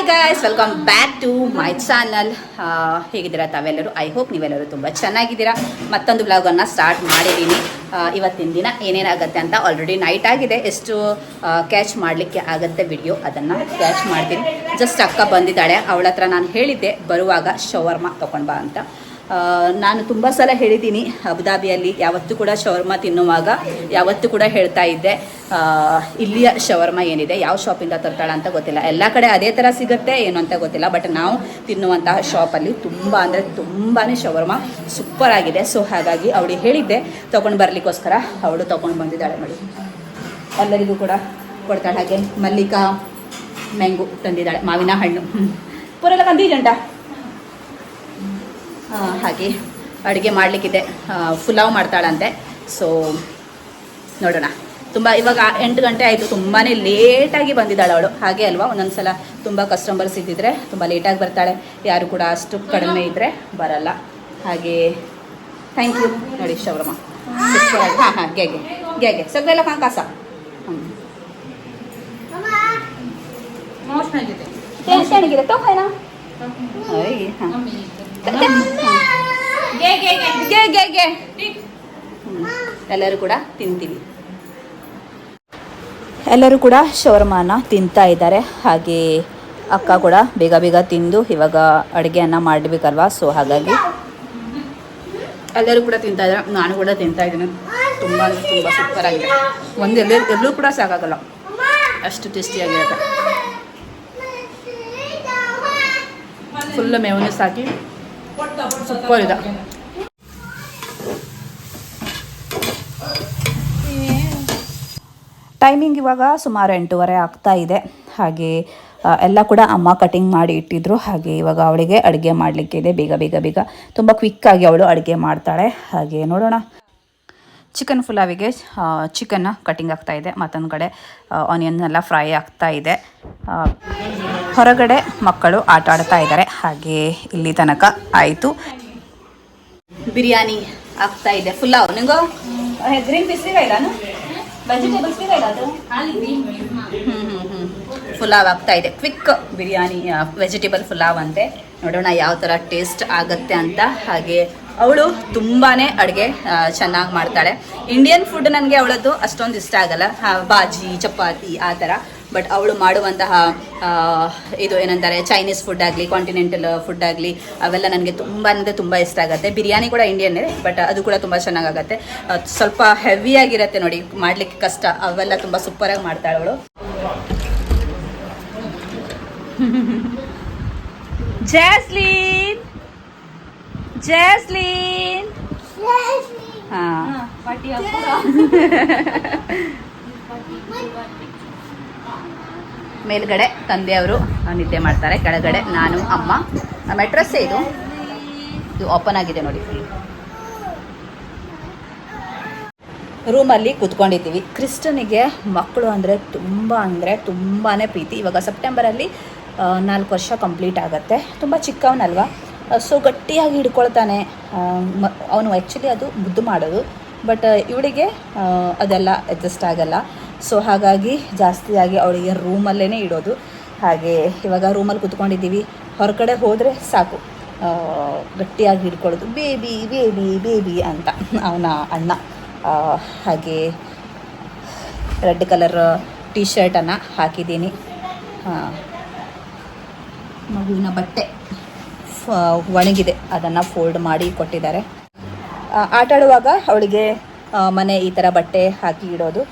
Hi guys welcome back to my channel ಹೇಗಿದ್ದೀರಾ ತಾವೆಲ್ಲರೂ? I hope ನೀವೆಲ್ಲರೂ ತುಂಬ ಚೆನ್ನಾಗಿದ್ದೀರಾ. ಮತ್ತೊಂದು ಬ್ಲಾಗನ್ನು ಸ್ಟಾರ್ಟ್ ಮಾಡಿದ್ದೀನಿ. ಇವತ್ತಿನ ದಿನ ಏನೇನಾಗುತ್ತೆ ಅಂತ ಆಲ್ರೆಡಿ ನೈಟ್ ಆಗಿದೆ. ಎಷ್ಟು ಕ್ಯಾಚ್ ಮಾಡಲಿಕ್ಕೆ ಆಗುತ್ತೆ ವಿಡಿಯೋ ಅದನ್ನು ಕ್ಯಾಚ್ ಮಾಡ್ತೀನಿ. ಜಸ್ಟ್ ಅಕ್ಕ ಬಂದಿದ್ದಾಳೆ. ಅವಳ ಹತ್ರ ನಾನು ಹೇಳಿದ್ದೆ, ಬರುವಾಗ ಶವರ್ಮ ತೊಗೊಂಡು ಬಾ ಅಂತ. ನಾನು ತುಂಬ ಸಲ ಹೇಳಿದ್ದೀನಿ ಅಬುದಾಬಿಯಲ್ಲಿ ಯಾವತ್ತೂ ಕೂಡ ಶವರ್ಮ ತಿನ್ನುವಾಗ ಯಾವತ್ತೂ ಕೂಡ ಹೇಳ್ತಾ ಇದ್ದೆ ಇಲ್ಲಿಯ ಶವರ್ಮ ಏನಿದೆ ಯಾವ ಶಾಪಿಂದ ತರ್ತಾಳ ಅಂತ ಗೊತ್ತಿಲ್ಲ. ಎಲ್ಲ ಕಡೆ ಅದೇ ಥರ ಸಿಗುತ್ತೆ ಏನು ಅಂತ ಗೊತ್ತಿಲ್ಲ ಬಟ್ ನಾವು ತಿನ್ನುವಂತಹ ಶಾಪಲ್ಲಿ ತುಂಬ ಅಂದರೆ ತುಂಬಾ ಶವರ್ಮ ಸೂಪರ್ ಆಗಿದೆ. ಸೊ ಹಾಗಾಗಿ ಅವಳು ಹೇಳಿದ್ದೆ ತೊಗೊಂಡು ಬರಲಿಕ್ಕೋಸ್ಕರ ಅವಳು ತೊಗೊಂಡು ಬಂದಿದ್ದಾಳೆ ನೋಡಿ ಎಲ್ಲರಿಗೂ ಕೂಡ ಕೊಡ್ತಾಳೆ ಹಾಗೆ ಮಲ್ಲಿಕಾ ಮ್ಯಾಂಗೋ ತಂದಿದ್ದಾಳೆ ಮಾವಿನ ಹಣ್ಣು. ಪೂರೆಲ್ಲ ಆ, ಹಾಗೆ ಅಡುಗೆ ಮಾಡಲಿಕ್ಕಿದೆ. ಪುಲಾವ್ ಮಾಡ್ತಾಳಂತೆ. ಸೊ ನೋಡೋಣ. ತುಂಬ ಇವಾಗ ಎಂಟು ಗಂಟೆ ಆಯಿತು. ತುಂಬಾ ಲೇಟಾಗಿ ಬಂದಿದ್ದಾಳೆ ಅವಳು. ಹಾಗೆ ಅಲ್ವಾ? ಒಂದೊಂದು ಸಲ ತುಂಬ ಕಸ್ಟಮರ್ಸ್ ಇದ್ದಿದ್ರೆ ತುಂಬ ಲೇಟಾಗಿ ಬರ್ತಾಳೆ. ಯಾರು ಕೂಡ ಅಷ್ಟು ಕಡಿಮೆ ಇದ್ದರೆ ಬರಲ್ಲ. ಹಾಗೆ ಥ್ಯಾಂಕ್ ಯು ನೋಡಿ ಶೌರಮ್ಮ. ಹಾಂ ಹಾಂ ಗೆಗೆ ಗೆಗೆ ಸಗಳೆಲ್ಲ ಕಾಂಕಾಸ ಹ್ಞೂ ಚೆನ್ನಾಗಿದೆ ಹಾಂ. ಎಲ್ಲರೂ ಕೂಡ ತಿಂತೀವಿ. ಎಲ್ಲರೂ ಕೂಡ ಶವರ್ಮಾನ ತಿಂತಾ ಇದ್ದಾರೆ. ಹಾಗೆ ಅಕ್ಕ ಕೂಡ ಬೇಗ ಬೇಗ ತಿಂದು ಇವಾಗ ಅಡುಗೆಯನ್ನು ಮಾಡಬೇಕಲ್ವಾ? ಸೊ ಹಾಗಾಗಿ ಎಲ್ಲರೂ ಕೂಡ ತಿಂತಾ ಇದ್ದಾರೆ. ನಾನು ಕೂಡ ತಿಂತಾ ಇದ್ದೀನಿ. ತುಂಬ ತುಂಬ ಸೂಪರ್ ಆಗಿದೆ. ಒಂದು ಎಲ್ಲರೂ ಎಲ್ಲೂ ಕೂಡ ಸಾಕಾಗಲ್ಲ. ಅಷ್ಟು ಟೇಸ್ಟಿಯಾಗಿರುತ್ತೆ ಫುಲ್ ಮೇವನೆಸ್ ಹಾಕಿ ಸೂಪರ್ ಇದೆ ಟೈಮಿಂಗ್ ಇವಾಗ ಸುಮಾರು ಎಂಟೂವರೆ ಆಗ್ತಾ ಇದೆ. ಹಾಗೆ ಎಲ್ಲ ಕೂಡ ಅಮ್ಮ ಕಟಿಂಗ್ ಮಾಡಿ ಇಟ್ಟಿದ್ರು. ಹಾಗೆ ಇವಾಗ ಅವಳಿಗೆ ಅಡುಗೆ ಮಾಡಲಿಕ್ಕಿದೆ ಬೇಗ ಬೇಗ ಬೇಗ. ತುಂಬ ಕ್ವಿಕ್ಕಾಗಿ ಅವಳು ಅಡುಗೆ ಮಾಡ್ತಾಳೆ. ಹಾಗೆ ನೋಡೋಣ. ಚಿಕನ್ ಫುಲಾವಿಗೆ ಚಿಕನ್ನ ಕಟಿಂಗ್ ಆಗ್ತಾ ಇದೆ. ಮತ್ತೊಂದು ಕಡೆ ಆನಿಯನ್ನೆಲ್ಲ ಫ್ರೈ ಆಗ್ತಾ ಇದೆ. ಹೊರಗಡೆ ಮಕ್ಕಳು ಆಟ ಆಡ್ತಾ ಇದ್ದಾರೆ. ಹಾಗೆ ಇಲ್ಲಿ ತನಕ ಆಯಿತು. ಬಿರಿಯಾನಿ ಆಗ್ತಾ ಇದೆ. ಪುಲಾವ್ ನಿಂಗೋ? ಗ್ರೀನ್ ಪೀಸ್ ಇಲ್ಲ ಅದು? ಫುಲಾವ್ ಆಗ್ತಾ ಇದೆ. ಕ್ವಿಕ್ ಬಿರಿಯಾನಿ ವೆಜಿಟೇಬಲ್ ಪುಲಾವ್ ಅಂತೆ. ನೋಡೋಣ ಯಾವ ಥರ ಟೇಸ್ಟ್ ಆಗುತ್ತೆ ಅಂತ. ಹಾಗೆ ಅವಳು ತುಂಬಾ ಅಡುಗೆ ಚೆನ್ನಾಗಿ ಮಾಡ್ತಾಳೆ. ಇಂಡಿಯನ್ ಫುಡ್ ನನಗೆ ಅವಳದ್ದು ಅಷ್ಟೊಂದು ಇಷ್ಟ ಆಗಲ್ಲ. ಬಾಜಿ, ಚಪಾತಿ, ಆ ಥರ ಬಟ್ ಅವಳು ಮಾಡುವಂತಹ ಇದು ಏನಂತಾರೆ ಚೈನೀಸ್ ಫುಡ್ ಆಗಲಿ ಕಾಂಟಿನೆಂಟಲ್ ಫುಡ್ ಆಗಲಿ ಅವೆಲ್ಲ ನನಗೆ ತುಂಬ ಅಂದರೆ ತುಂಬ ಇಷ್ಟ ಆಗುತ್ತೆ. ಬಿರಿಯಾನಿ ಕೂಡ ಇಂಡಿಯನ್ನೇ ಬಟ್ ಅದು ಕೂಡ ತುಂಬ ಚೆನ್ನಾಗಾಗತ್ತೆ. ಸ್ವಲ್ಪ ಹೆವಿಯಾಗಿರುತ್ತೆ ನೋಡಿ ಮಾಡಲಿಕ್ಕೆ ಕಷ್ಟ. ಅವೆಲ್ಲ ತುಂಬ ಸೂಪರಾಗಿ ಮಾಡ್ತಾಳೆ ಅವಳು. ಜಾಸ್ಲೀನ್ ಜಾಸ್ಲೀನ್ ಹಾಂ. ಮೇಲ್ಗಡೆ ತಂದೆಯವರು ನಿದ್ದೆ ಮಾಡ್ತಾರೆ, ಕೆಳಗಡೆ ನಾನು, ಅಮ್ಮ. ಮೆಟ್ರಸ್ಸೇ ಇದು? ಇದು ಓಪನ್ ಆಗಿದೆ ನೋಡಿ. ರೂಮಲ್ಲಿ ಕೂತ್ಕೊಂಡಿದ್ದೀವಿ. ಕ್ರಿಸ್ಟನಿಗೆ ಮಕ್ಕಳು ಅಂದರೆ ತುಂಬ ಅಂದರೆ ತುಂಬಾ ಪ್ರೀತಿ. ಇವಾಗ ಸೆಪ್ಟೆಂಬರಲ್ಲಿ ನಾಲ್ಕು ವರ್ಷ ಕಂಪ್ಲೀಟ್ ಆಗುತ್ತೆ. ತುಂಬ ಚಿಕ್ಕವನಲ್ವಾ? ಸೊ ಗಟ್ಟಿಯಾಗಿ ಹಿಡ್ಕೊಳ್ತಾನೆ. ಅವನು ಆ್ಯಕ್ಚುಲಿ ಅದು ಮುದ್ದು ಮಾಡೋದು. ಬಟ್ ಇವಳಿಗೆ ಅದೆಲ್ಲ ಅಡ್ಜಸ್ಟ್ ಆಗಲ್ಲ. ಸೊ ಹಾಗಾಗಿ ಜಾಸ್ತಿಯಾಗಿ ಅವಳಿಗೆ ರೂಮಲ್ಲೇ ಇಡೋದು. ಹಾಗೆ ಇವಾಗ ರೂಮಲ್ಲಿ ಕೂತ್ಕೊಂಡಿದ್ದೀವಿ. ಹೊರಗಡೆ ಹೋದರೆ ಸಾಕು. ಗಟ್ಟಿಯಾಗಿ ಹಿಡ್ಕೊಳ್ಳೋದು. ಬೇಬಿ ಬೇಬಿ ಬೇಬಿ ಅಂತ ಅವನ ಅಣ್ಣ. ಹಾಗೆ ರೆಡ್ ಕಲರ್ ಟೀ ಶರ್ಟನ್ನು ಹಾಕಿದ್ದೀನಿ. ಮಗುವಿನ ಬಟ್ಟೆ ಒಣಗಿದೆ. ಅದನ್ನು ಫೋಲ್ಡ್ ಮಾಡಿ ಕೊಟ್ಟಿದ್ದಾರೆ. ಆಟಾಡುವಾಗ ಅವಳಿಗೆ ಮನೆ ಈ ಥರ ಬಟ್ಟೆ ಹಾಕಿ ಇಡೋದು.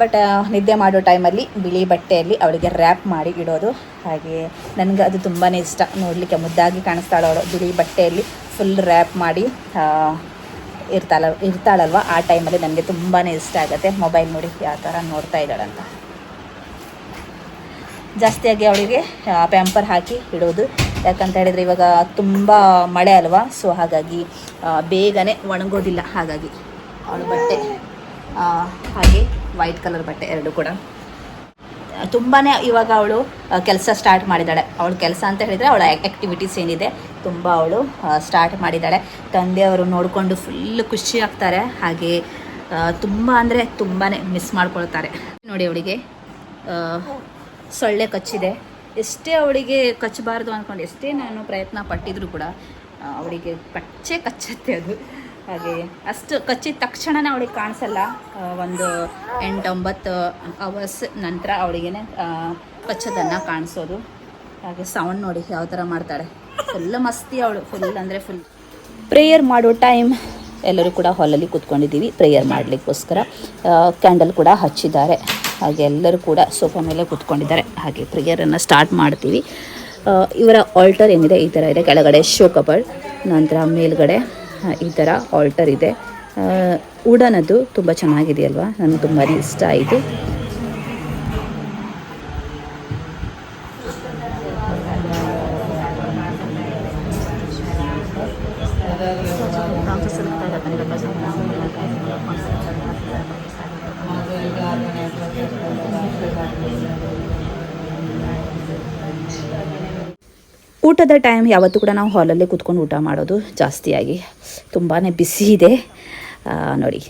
ಬಟ್ ನಿದ್ದೆ ಮಾಡೋ ಟೈಮಲ್ಲಿ ಬಿಳಿ ಬಟ್ಟೆಯಲ್ಲಿ ಅವಳಿಗೆ ರ್ಯಾಪ್ ಮಾಡಿ ಇಡೋದು. ಹಾಗೆ ನನಗೆ ಅದು ತುಂಬಾ ಇಷ್ಟ. ನೋಡಲಿಕ್ಕೆ ಮುದ್ದಾಗಿ ಕಾಣಿಸ್ತಾಳೆ ಅವಳು. ಬಿಳಿ ಬಟ್ಟೆಯಲ್ಲಿ ಫುಲ್ ರ್ಯಾಪ್ ಮಾಡಿ ಇರ್ತಾಳ, ಇರ್ತಾಳಲ್ವ? ಆ ಟೈಮಲ್ಲಿ ನನಗೆ ತುಂಬಾ ಇಷ್ಟ ಆಗುತ್ತೆ. ಮೊಬೈಲ್ ನೋಡಿ ಯಾವ ಥರ ನೋಡ್ತಾ ಇದ್ದಾಳಂತ. ಜಾಸ್ತಿಯಾಗಿ ಅವಳಿಗೆ ಪ್ಯಾಂಪರ್ ಹಾಕಿ ಇಡೋದು. ಯಾಕಂತ ಹೇಳಿದರೆ ಇವಾಗ ತುಂಬ ಮಳೆ ಅಲ್ವಾ? ಸೊ ಹಾಗಾಗಿ ಬೇಗನೆ ಒಣಗೋದಿಲ್ಲ. ಹಾಗಾಗಿ ಅವಳು ಬಟ್ಟೆ ಹಾಗೆ ವೈಟ್ ಕಲರ್ ಬಟ್ಟೆ ಎರಡು ಕೂಡ. ತುಂಬಾ ಇವಾಗ ಅವಳು ಕೆಲಸ ಸ್ಟಾರ್ಟ್ ಮಾಡಿದ್ದಾಳೆ. ಅವಳ ಕೆಲಸ ಅಂತ ಹೇಳಿದರೆ ಅವಳ ಆ್ಯಕ್ಟಿವಿಟೀಸ್ ಏನಿದೆ, ತುಂಬ ಅವಳು ಸ್ಟಾರ್ಟ್ ಮಾಡಿದ್ದಾಳೆ. ತಂದೆಯವರು ನೋಡಿಕೊಂಡು ಫುಲ್ ಖುಷಿ ಆಗ್ತಾರೆ. ಹಾಗೆ ತುಂಬ ಅಂದರೆ ತುಂಬಾ ಮಿಸ್ ಮಾಡ್ಕೊಳ್ತಾರೆ. ನೋಡಿ ಅವಳಿಗೆ ಸೊಳ್ಳೆ ಕಚ್ಚಿದೆ. ಎಷ್ಟೇ ಅವಳಿಗೆ ಕಚ್ಚಬಾರ್ದು ಅಂದ್ಕೊಂಡು ಎಷ್ಟೇ ನಾನು ಪ್ರಯತ್ನ ಪಟ್ಟಿದ್ರು ಕೂಡ ಅವಳಿಗೆ ಕಚ್ಚೇ ಕಚ್ಚತ್ತೆ ಅದು. ಹಾಗೆ ಅಷ್ಟು ಕಚ್ಚಿದ ತಕ್ಷಣನೇ ಅವಳಿಗೆ ಕಾಣಿಸಲ್ಲ. ಒಂದು ಎಂಟೊಂಬತ್ತು ಅವರ್ಸ್ ನಂತರ ಅವಳಿಗೆ ಕಚ್ಚೋದನ್ನು ಕಾಣಿಸೋದು. ಹಾಗೆ ಸೌಂಡ್ ನೋಡಿ ಯಾವ ಥರ ಮಾಡ್ತಾಳೆ. ಫುಲ್ ಮಸ್ತಿ ಅವಳು. ಫುಲ್ ಅಂದರೆ ಫುಲ್ ಪ್ರೇಯರ್ ಮಾಡೋ ಟೈಮ್ ಎಲ್ಲರೂ ಕೂಡ ಹಾಲಲ್ಲಿ ಕೂತ್ಕೊಂಡಿದ್ದೀವಿ. ಪ್ರೇಯರ್ ಮಾಡಲಿಕ್ಕೋಸ್ಕರ ಕ್ಯಾಂಡಲ್ ಕೂಡ ಹಚ್ಚಿದ್ದಾರೆ. ಹಾಗೆ ಎಲ್ಲರೂ ಕೂಡ ಸೋಫಾ ಮೇಲೆ ಕೂತ್ಕೊಂಡಿದ್ದಾರೆ. ಹಾಗೆ ಪ್ರೇಯರನ್ನು ಸ್ಟಾರ್ಟ್ ಮಾಡ್ತೀವಿ. ಇವರ ಆಲ್ಟರ್ ಏನಿದೆ, ಈ ಥರ ಇದೆ. ಕೆಳಗಡೆ ಶೋ ಕಬರ್ಡ್ ನಂತರ ಮೇಲ್ಗಡೆ ಈ ಥರ ಆಲ್ಟರ್ ಇದೆ. ವುಡನದ್ದು ತುಂಬ ಚೆನ್ನಾಗಿದೆಯಲ್ವಾ ನನಗೆ ತುಂಬಾ ಇಷ್ಟ ಆಯಿತು. ಊಟದ ಟೈಮ್ ಯಾವತ್ತೂ ಕೂಡ ನಾವು ಹಾಲಲ್ಲೇ ಕೂತ್ಕೊಂಡು ಊಟ ಮಾಡೋದು ಜಾಸ್ತಿಯಾಗಿ ತುಂಬಾ ಬಿಸಿ ಇದೆ. ನೋಡಿ,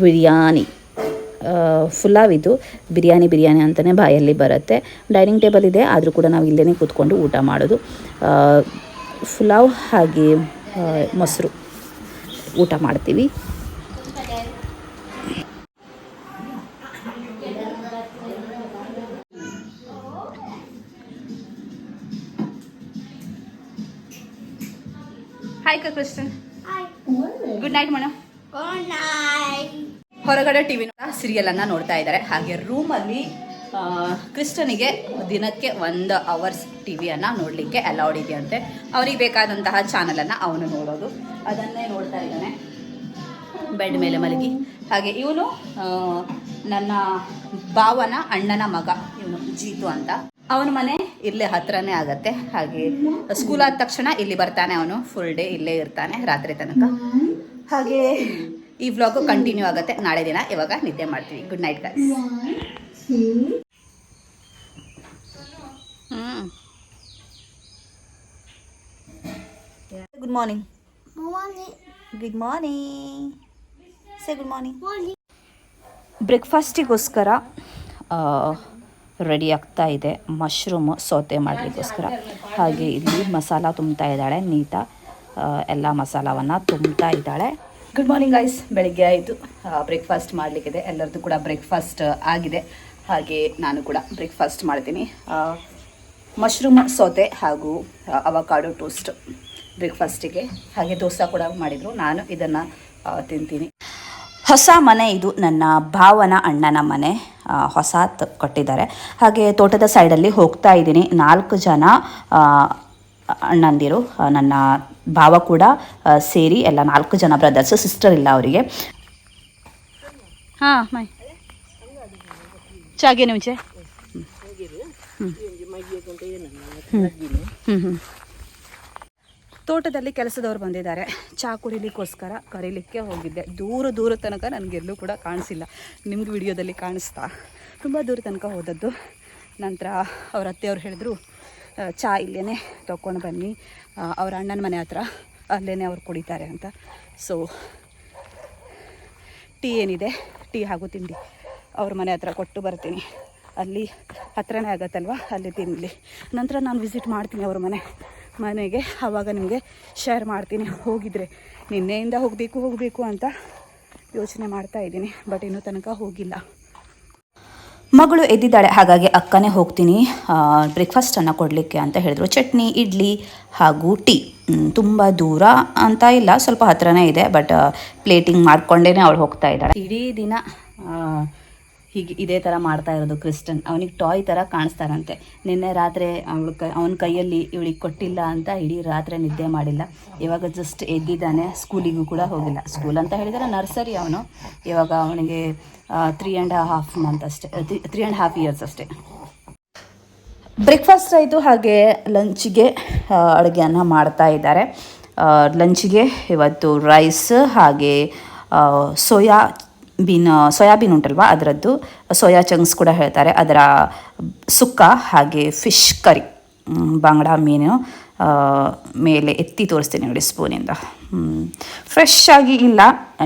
ಬಿರಿಯಾನಿ ಫುಲಾವಿದು ಬಿರಿಯಾನಿ ಬಿರಿಯಾನಿ ಅಂತಲೇ ಬಾಯಲ್ಲಿ ಬರುತ್ತೆ. ಡೈನಿಂಗ್ ಟೇಬಲ್ ಇದೆ, ಆದರೂ ಕೂಡ ನಾವು ಇಲ್ಲೇ ಕೂತ್ಕೊಂಡು ಊಟ ಮಾಡೋದು. ಫುಲಾವ್ ಹಾಗೆ ಮೊಸರು ಊಟ ಮಾಡ್ತೀವಿ. Hi Kristen good night madam ಹೊರಗಡೆ ಟಿವಿ ಸೀರಿಯಲ್ ಅನ್ನ ನೋಡ್ತಾ ಇದ್ದಾರೆ. ಹಾಗೆ ರೂಮಲ್ಲಿ ಕ್ರಿಸ್ಟನಿಗೆ ದಿನಕ್ಕೆ ಒಂದು ಅವರ್ಸ್ ಟಿವಿಯನ್ನು ನೋಡಲಿಕ್ಕೆ ಅಲೌಡ್ ಇದೆಯಂತೆ. ಅವನಿಗೆ ಬೇಕಾದಂತಹ ಚಾನಲನ್ನು ಅವನು ನೋಡೋದು. ಅದನ್ನೇ ನೋಡ್ತಾ ಇದ್ದಾನೆ. ಬೆಡ್ ಮೇಲೆ ಮಲಗಿ. ಹಾಗೆ ಇವನು ನನ್ನ ಭಾವನ ಅಣ್ಣನ ಮಗ ಇವನು ಜೀತು ಅಂತ. ಅವನ ಮನೆ? ಇಲ್ಲೇ ಹತ್ರನೇ ಆಗತ್ತೆ. ಹಾಗೆ ಸ್ಕೂಲ್ ಆದ ತಕ್ಷಣ ಇಲ್ಲಿ ಬರ್ತಾನೆ ಅವನು. ಫುಲ್ ಡೇ ಇಲ್ಲೇ ಇರ್ತಾನೆ ರಾತ್ರಿ ತನಕ. ಹಾಗೆ ಈ ವ್ಲಾಗು ಕಂಟಿನ್ಯೂ ಆಗುತ್ತೆ. ನಾಳೆ ದಿನ ಇವಾಗ ನಿದ್ದೆ ಮಾಡ್ತೀವಿ. Good night guys good morning good morning say good morning ಬ್ರೇಕ್ಫಾಸ್ಟಿಗೋಸ್ಕರ ready ಆಗ್ತಾ ಇದೆ. ಮಶ್ರೂಮ್ ಸೋತೆ ಮಾಡಲಿಕ್ಕೋಸ್ಕರ. ಹಾಗೆ ಇಲ್ಲಿ ಮಸಾಲ ತುಂಬ್ತಾ ಇದ್ದಾಳೆ ನೀತಾ. ಎಲ್ಲ ಮಸಾಲವನ್ನು ತುಂಬ್ತಾ ಇದ್ದಾಳೆ. ಗುಡ್ ಮಾರ್ನಿಂಗ್ ಗೈಸ್ ಬೆಳಿಗ್ಗೆ ಆಯಿತು. ಬ್ರೇಕ್ಫಾಸ್ಟ್ ಮಾಡಲಿಕ್ಕಿದೆ. ಎಲ್ಲರದ್ದು ಕೂಡ ಬ್ರೇಕ್ಫಾಸ್ಟ್ ಆಗಿದೆ. ಹಾಗೆ ನಾನು ಕೂಡ ಬ್ರೇಕ್ಫಾಸ್ಟ್ ಮಾಡ್ತೀನಿ. ಮಶ್ರೂಮ್ ಸೌತೆ ಹಾಗೂ ಅವಕಾಡೋ ಟೋಸ್ಟ್ ಬ್ರೇಕ್ಫಾಸ್ಟಿಗೆ ಹಾಗೆ ದೋಸೆ ಕೂಡ ಮಾಡಿದರು. ನಾನು ಇದನ್ನು ತಿಂತೀನಿ. ಹೊಸ ಮನೆ ಇದು ನನ್ನ ಭಾವನ ಅಣ್ಣನ ಮನೆ. ಆ, ಕೊಟ್ಟಿದ್ದಾರೆ ಕಟ್ಟಿದ್ದಾರೆ. ಹಾಗೆ ತೋಟದ ಸೈಡಲ್ಲಿ ಹೋಗ್ತಾ ಇದ್ದೀನಿ. ನಾಲ್ಕು ಜನ ಅಣ್ಣಂದಿರು ನನ್ನ ಭಾವ ಕೂಡ ಸೇರಿ ಎಲ್ಲ ನಾಲ್ಕು ಜನ ಬ್ರದರ್ಸ್ ಸಿಸ್ಟರ್ ಇಲ್ಲ ಅವರಿಗೆ. ಹಾಂ ಮೈ. ಚಾಗೇನು ಮುಂಚೆ ಹ್ಞೂ ಹ್ಞೂ ತೋಟದಲ್ಲಿ ಕೆಲಸದವ್ರು ಬಂದಿದ್ದಾರೆ. ಚಹಾ ಕುಡಿಲಿಕ್ಕೋಸ್ಕರ ಕರೀಲಿಕ್ಕೆ ಹೋಗಿದ್ದೆ. ದೂರ ದೂರ ತನಕ ನನಗೆಲ್ಲೂ ಕೂಡ ಕಾಣಿಸಿಲ್ಲ. ನಿಮ್ಗೆ ವಿಡಿಯೋದಲ್ಲಿ ಕಾಣಿಸ್ತಾ? ತುಂಬ ದೂರ ತನಕ ಹೋದದ್ದು. ನಂತರ ಅವ್ರ ಅತ್ತೆಯವ್ರು ಹೇಳಿದ್ರು ಚಾ ಇಲ್ಲೇ ತೊಗೊಂಡು ಬನ್ನಿ. ಅವ್ರ ಅಣ್ಣನ ಮನೆ ಹತ್ರ ಅಲ್ಲೇ ಅವ್ರು ಕುಡಿತಾರೆ ಅಂತ. ಸೊ ಟೀ ಏನಿದೆ? ಟೀ ಹಾಗೂ ತಿಂಡಿ. ಅವ್ರ ಮನೆ ಹತ್ರ ಕೊಟ್ಟು ಬರ್ತೀನಿ. ಅಲ್ಲಿ ಹತ್ರನೇ ಆಗತ್ತಲ್ವ? ಅಲ್ಲಿ ತಿನ್ನಲಿ ನಂತರ ನಾನು ವಿಸಿಟ್ ಮಾಡ್ತೀನಿ ಅವ್ರ ಮನೆ. ಮನೆಗೆ ಆವಾಗ ನಿಮಗೆ ಶೇರ್ ಮಾಡ್ತೀನಿ. ಹೋಗಿದ್ರೆ ನಿನ್ನೆಯಿಂದ ಹೋಗಬೇಕು ಹೋಗಬೇಕು ಅಂತ ಯೋಚನೆ ಮಾಡ್ತಾ ಇದ್ದೀನಿ ಬಟ್ ಇನ್ನೂ ತನಕ ಹೋಗಿಲ್ಲ. ಮಗಳು ಎದ್ದಿದ್ದಾಳೆ, ಹಾಗಾಗಿ ಅಕ್ಕನೇ ಹೋಗ್ತೀನಿ. ಬ್ರೇಕ್ಫಾಸ್ಟನ್ನು ಕೊಡಲಿಕ್ಕೆ ಅಂತ ಹೇಳಿದ್ರು. ಚಟ್ನಿ, ಇಡ್ಲಿ ಹಾಗೂ ಟೀ. ತುಂಬ ದೂರ ಅಂತ ಇಲ್ಲ, ಸ್ವಲ್ಪ ಹತ್ರನೇ ಇದೆ ಬಟ್ ಪ್ಲೇಟಿಂಗ್ ಮಾಡಿಕೊಂಡೇ ಅವಳು ಹೋಗ್ತಾ ಇದ್ದಾಳೆ. ಇಡೀ ದಿನ ಹೀಗೆ ಇದೇ ಥರ ಮಾಡ್ತಾ ಇರೋದು ಕ್ರಿಸ್ಟನ್. ಅವನಿಗೆ ಟಾಯ್ ಥರ ಕಾಣಿಸ್ತಾರಂತೆ. ನಿನ್ನೆ ರಾತ್ರಿ ಅವಳು ಕೈ, ಅವನ ಕೈಯಲ್ಲಿ ಇವಳಿಗೆ ಕೊಟ್ಟಿಲ್ಲ ಅಂತ ಇಡೀ ರಾತ್ರಿ ನಿದ್ದೆ ಮಾಡಿಲ್ಲ. ಇವಾಗ ಜಸ್ಟ್ ಎದ್ದಿದ್ದಾನೆ ಸ್ಕೂಲಿಗೂ ಕೂಡ ಹೋಗಿಲ್ಲ. ಸ್ಕೂಲ್ ಅಂತ ಹೇಳಿದರೆ ನರ್ಸರಿ ಅವನು. ಇವಾಗ ಅವನಿಗೆ ತ್ರೀ ಆ್ಯಂಡ್ ಹಾಫ್ ಮಂತ್ ಅಷ್ಟೇ ತ್ರೀ ಆ್ಯಂಡ್ ಹಾಫ್ ಇಯರ್ಸ್ ಅಷ್ಟೇ. ಬ್ರೇಕ್ಫಾಸ್ಟ್ ಆಯಿತು ಹಾಗೆ ಲಂಚಿಗೆ ಅಡುಗೆಯನ್ನು ಮಾಡ್ತಾ ಇದ್ದಾರೆ. ಲಂಚಿಗೆ ಇವತ್ತು ರೈಸ್ ಹಾಗೆ ಸೋಯಾ ಬೀನ್ ಸೋಯಾಬೀನ್ ಉಂಟಲ್ವಾ ಅದರದ್ದು? ಸೋಯಾ ಚಂಕ್ಸ್ ಕೂಡ ಹೇಳ್ತಾರೆ. ಅದರ ಸುಕ್ಕ, ಹಾಗೆ ಫಿಶ್ ಕರಿ ಬಾಂಗಡ ಮೀನು ಮೇಲೆ ಎತ್ತಿ ತೋರಿಸ್ತೀನಿ ನೋಡಿ ಸ್ಪೂನಿಂದ. ಫ್ರೆಶ್ ಆಗಿ ಇಲ್ಲ.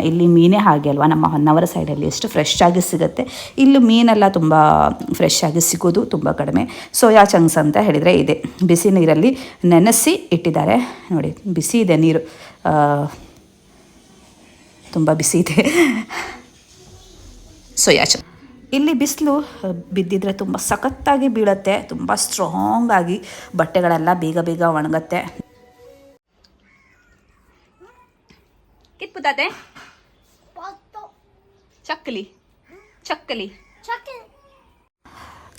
ಇಲ್ಲಿ ಮೀನೇ ಹಾಗೆ ಅಲ್ವಾ? ನಮ್ಮ ಹೊನ್ನಾವರ ಸೈಡಲ್ಲಿ ಎಷ್ಟು ಫ್ರೆಶ್ ಆಗಿ ಸಿಗುತ್ತೆ. ಇಲ್ಲಿ ಮೀನೆಲ್ಲ ತುಂಬ ಫ್ರೆಶ್ ಆಗಿ ಸಿಗೋದು ತುಂಬ ಕಡಿಮೆ. ಸೋಯಾ ಚಂಕ್ಸ್ ಅಂತ ಹೇಳಿದರೆ ಇದೆ. ಬಿಸಿ ನೀರಲ್ಲಿ ನೆನೆಸಿ ಇಟ್ಟಿದ್ದಾರೆ. ನೋಡಿ, ಬಿಸಿ ಇದೆ ನೀರು. ತುಂಬ ಬಿಸಿ ಇದೆ. ಸೋಯಾ ಚಂಕ್ ಇಲ್ಲಿ ಬಿಸಿಲು ಬಿದ್ದಿದ್ರೆ ತುಂಬ ಸಖತ್ತಾಗಿ ಬೀಳುತ್ತೆ ತುಂಬ ಸ್ಟ್ರಾಂಗ್ ಆಗಿ ಬಟ್ಟೆಗಳೆಲ್ಲ ಬೇಗ ಬೇಗ ಒಣಗತ್ತೆ. ಕಿತ್ಪುತಾತೆ? ಚಕ್ಕಲಿ. ಚಕ್ಕಲಿ.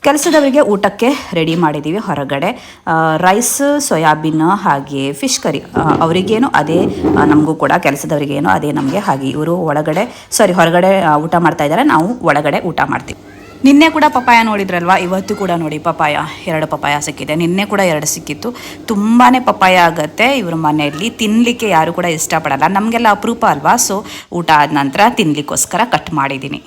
ಕೆಲಸದವರಿಗೆ ಊಟಕ್ಕೆ ರೆಡಿ ಮಾಡಿದ್ದೀವಿ ಹೊರಗಡೆ. ರೈಸ್, ಸೋಯಾಬೀನ್ ಹಾಗೆ ಫಿಶ್ ಕರಿ ಅವರಿಗೇನು ಅದೇ ನಮಗೂ ಕೂಡ ಕೆಲಸದವರಿಗೇನು ಅದೇ ನಮಗೆ ಹಾಗೆ ಇವರು ಒಳಗಡೆ ಸಾರಿ ಹೊರಗಡೆ ಊಟ ಮಾಡ್ತಾ ಇದ್ದಾರೆ. ನಾವು ಒಳಗಡೆ ಊಟ ಮಾಡ್ತೀವಿ. ನಿನ್ನೆ ಕೂಡ ಪಪಾಯ ನೋಡಿದ್ರಲ್ವಾ? ಇವತ್ತು ಕೂಡ ನೋಡಿ ಪಪಾಯ ಎರಡು ಪಪಾಯ ಸಿಕ್ಕಿದೆ. ನಿನ್ನೆ ಕೂಡ ಎರಡು ಸಿಕ್ಕಿತ್ತು. ತುಂಬಾ ಪಪಾಯ ಆಗುತ್ತೆ. ಇವ್ರ ಮನೆಯಲ್ಲಿ ತಿನ್ನಲಿಕ್ಕೆ ಯಾರು ಕೂಡ ಇಷ್ಟಪಡಲ್ಲ. ನಮಗೆಲ್ಲ ಅಪರೂಪ ಅಲ್ವಾ? ಸೊ ಊಟ ಆದ ನಂತರ ತಿನ್ನಲಿಕ್ಕೋಸ್ಕರ ಕಟ್ ಮಾಡಿದ್ದೀನಿ.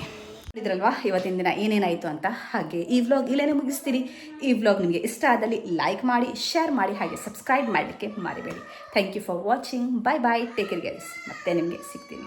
ನೋಡಿದ್ರಲ್ವಾ ಇವತ್ತಿನ ದಿನ ಏನೇನಾಯಿತು ಅಂತ ಹಾಗೆ ಈ ವ್ಲಾಗ್ ಇಲ್ಲೇನೆ ಮುಗಿಸ್ತೀನಿ. ಈ ವ್ಲಾಗ್ ನಿಮಗೆ ಇಷ್ಟ ಆದಲ್ಲಿ ಲೈಕ್ ಮಾಡಿ ಶೇರ್ ಮಾಡಿ, ಹಾಗೆ ಸಬ್ಸ್ಕ್ರೈಬ್ ಮಾಡಲಿಕ್ಕೆ ಮರಿಬೇಡಿ. Thank you for watching bye bye take care guys ಮತ್ತೆ ನಿಮಗೆ ಸಿಗ್ತೀನಿ.